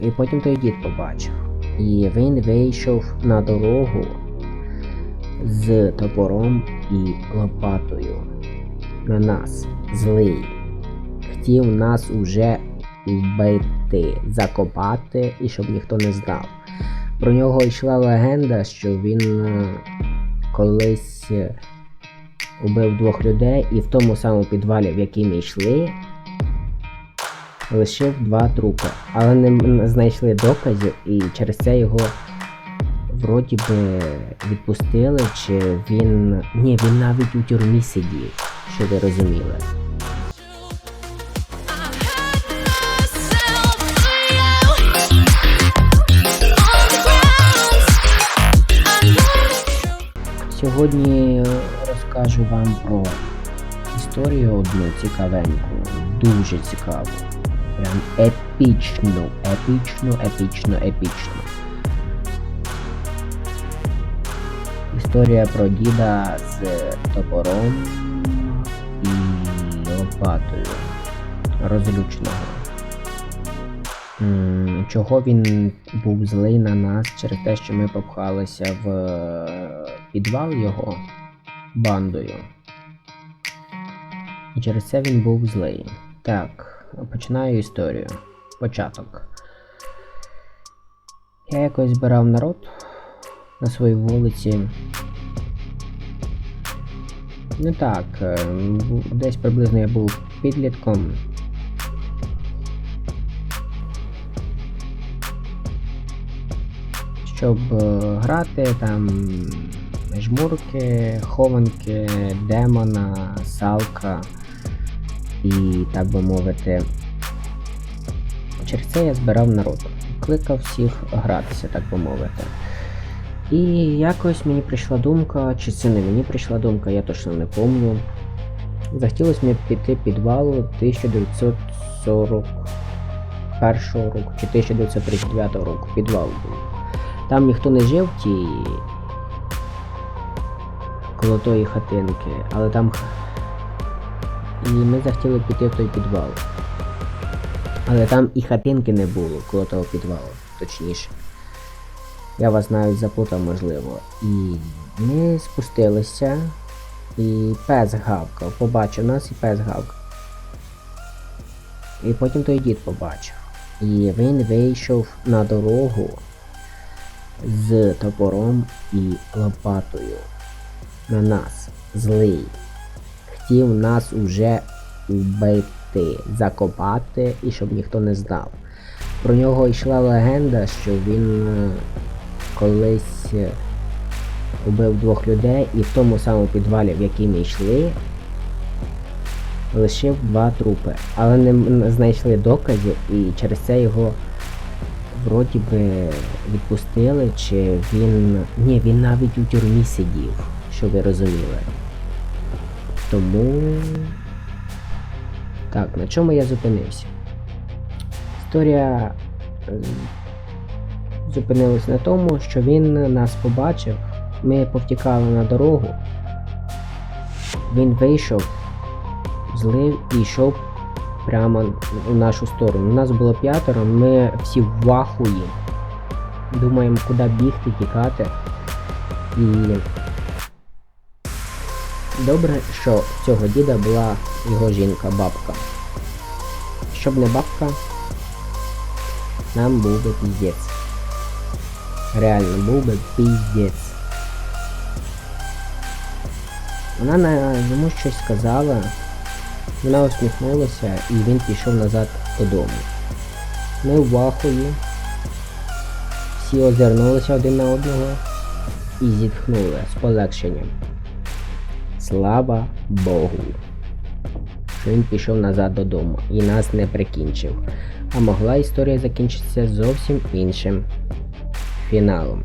І потім той дід побачив. І він вийшов на дорогу з топором і лопатою. На нас злий. Хотів нас уже вбити, закопати і щоб ніхто не знав. Про нього йшла легенда, що він е, колись е, убив двох людей і в тому самому підвалі, в який ми йшли, лишив два трупи. Але не знайшли доказів і через це його вроді би відпустили, чи він. Ні, він навіть у тюрмі сидів, що ви розуміли. Сьогодні розкажу вам про історію одну цікавеньку, дуже цікаву. Прям епічну, епічну, епічну, епічну. Історія про діда з топором і лопатою розлючного. Чого він був злий на нас через те, що ми попхалися в е, підвал його бандою. І через це він був злий. Так, починаю історію. Початок. Я якось збирав народ на своїй вулиці. Не так. е, Десь приблизно я був підлітком. Щоб е, грати там жмурки, хованки, демона, салка і так би мовити. Через це я збирав народ. Кликав всіх гратися, так би мовити. І якось мені прийшла думка, чи це не мені прийшла думка, я точно не пам'ятаю. Захотілося мені піти підвалу 1941 року чи 1939 року. Підвал був. Там ніхто не жив в тій коло тої хатинки, але там. І ми захотіли піти в той підвал. Але там і хатинки не було коло того підвалу, точніше. Я вас навіть запутав, можливо. І ми спустилися, і пес гавкав. Побачив нас і пес гавкав. І потім той дід побачив. І він вийшов на дорогу з топором і лопатою. На нас злий. Хотів нас уже вбити, закопати і щоб ніхто не знав. Про нього йшла легенда, що він е, колись е, убив двох людей і в тому самому підвалі, в який ми йшли, лишив два трупи. Але не знайшли доказів і через це його вроді би відпустили, чи він. Ні, він навіть у тюрмі сидів, що ви розуміли. Тому. Так, на чому я зупинився? Історія е, зупинилась на тому, що він нас побачив, ми повтікали на дорогу. Він вийшов, злив і йшов прямо в нашу сторону. У Нас було п'ятеро, ми всі в вахуї. Думаємо, куди бігти, тікати. І добре, що в цього діда була його жінка, бабка. Щоб не бабка, нам був би піздець. Реально був би піздець. Вона на йому щось сказала, вона усміхнулася і він пішов назад додому. Ми в вахуї, всі озирнулися один на одного і зітхнули з полегшенням. Слава Богу! Що він пішов назад додому і нас не прикінчив. А могла історія закінчитися зовсім іншим фіналом.